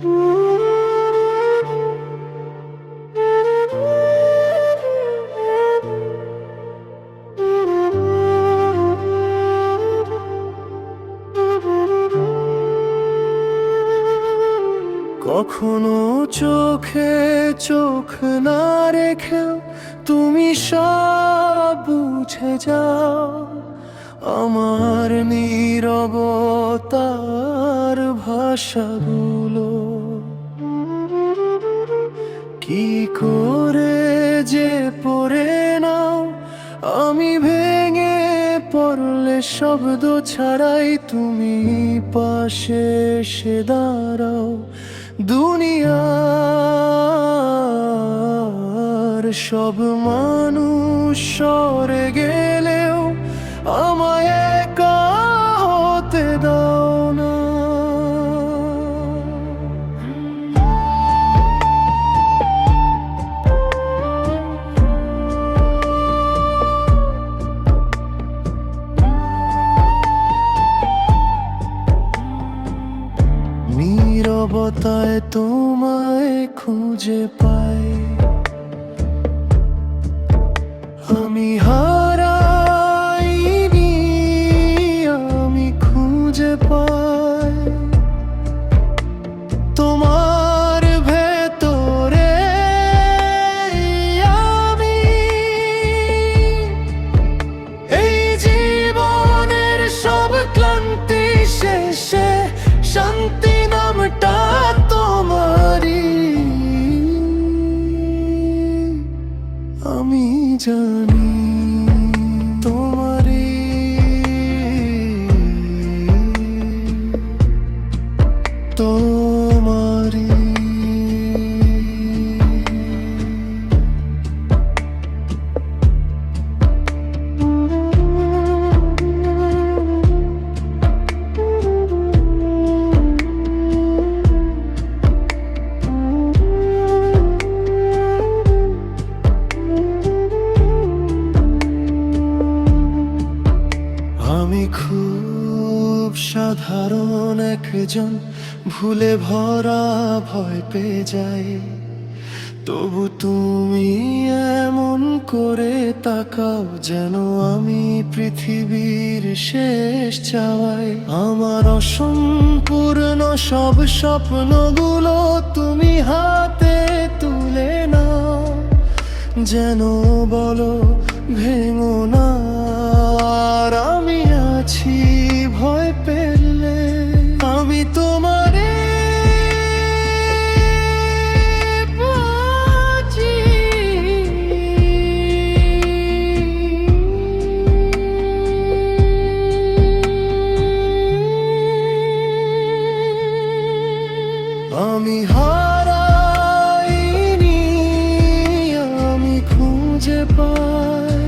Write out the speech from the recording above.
কখনো চোখে চোখ না রেখেও তুমি সব বুঝে যাও। আমার নীরবতার ভাষাগুলো কি করে যে পড়ে নাও? আমি ভেঙে পড়লে শব্দ ছাড়াই তুমি পাশে সে দাঁড়াও। দুনিয়ার সব মানুষ সরে গেলেও আমায় নীরবতায় তোমায় খুঁজে পাই। আমি হারাইনি, আমি খুঁজে পাই। তোমার ভেতরে আমি এই জীবনের সব ক্লান্তি শেষে শান্তি নামটা জানি সাধারণ একজন ভুলে ভরা ভয় পেয়ে যাই তবু তুমি এমন করে তাকাও যেন আমি পৃথিবীর শেষ চাওয়াই আমার অসম্পূর্ণ সব স্বপ্নগুলো তুমি হাতে তুলে নাও। যেন বলো, ভেঙো না আমি আছি। আমি হারাইনি আমি খুঁজে পাই।